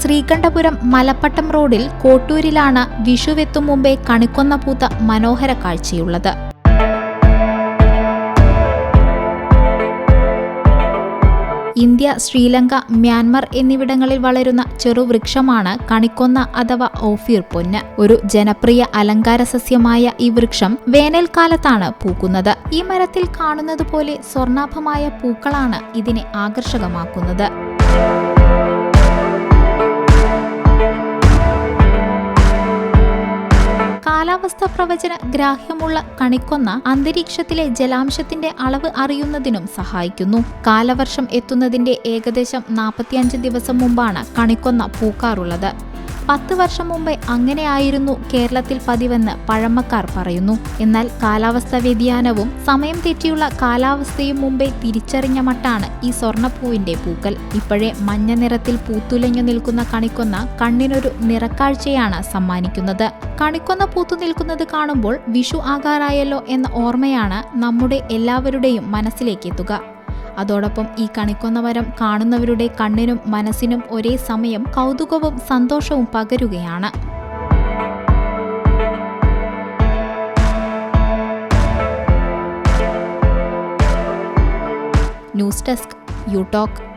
ശ്രീകണ്ഠപുരം മലപ്പട്ടം റോഡിൽ കോട്ടൂരിലാണ് വിഷുവെത്തും മുമ്പേ കണിക്കൊന്ന പൂത്ത മനോഹര കാഴ്ചയുള്ളത്. ഇന്ത്യ ശ്രീലങ്ക മ്യാൻമർ എന്നിവിടങ്ങളിൽ വളരുന്ന ചെറുവൃക്ഷമാണ് കണിക്കൊന്ന അഥവാ ഓഫീർ പൊന്ന്. ഒരു ജനപ്രിയ അലങ്കാര സസ്യമായ ഈ വൃക്ഷം വേനൽക്കാലത്താണ് പൂക്കുന്നത്. ഈ മരത്തിൽ കാണുന്നത് പോലെ സ്വർണാഭമായ പൂക്കളാണ് ഇതിനെ ആകർഷകമാക്കുന്നത്. കാലാവസ്ഥ പ്രവചന ഗ്രാഹ്യമുള്ള കണിക്കൊന്ന അന്തരീക്ഷത്തിലെ ജലാംശത്തിന്റെ അളവ് അറിയുന്നതിനും സഹായിക്കുന്നു. കാലവർഷം എത്തുന്നതിന്റെ ഏകദേശം നാൽപ്പത്തിയഞ്ച് ദിവസം മുമ്പാണ് കണിക്കൊന്ന പൂക്കാറുള്ളത്. പത്ത് വർഷം മുമ്പേ അങ്ങനെയായിരുന്നു കേരളത്തിൽ പതിവെന്ന് പഴമക്കാർ പറയുന്നു. എന്നാൽ കാലാവസ്ഥ വ്യതിയാനവും സമയം തെറ്റിയുള്ള കാലാവസ്ഥയും മുമ്പേ തിരിച്ചറിഞ്ഞ മട്ടാണ് ഈ സ്വർണപ്പൂവിന്റെ പൂക്കൽ ഇപ്പോഴേ മഞ്ഞ നിറത്തിൽ പൂത്തുലഞ്ഞു നിൽക്കുന്ന കണിക്കൊന്ന കണ്ണിനൊരു നിറക്കാഴ്ചയാണ് സമ്മാനിക്കുന്നത്. കണിക്കൊന്ന പൂത്തു നിൽക്കുന്നത് കാണുമ്പോൾ വിഷു ആകാറായല്ലോ എന്ന ഓർമ്മയാണ് നമ്മുടെ എല്ലാവരുടെയും മനസ്സിലേക്ക് എത്തുക. അതോടൊപ്പം ഈ കണിക്കൊന്ന മരം കാണുന്നവരുടെ കണ്ണിനും മനസ്സിനും ഒരേ സമയം കൗതുകവും സന്തോഷവും പകരുകയാണ്. News desk you talk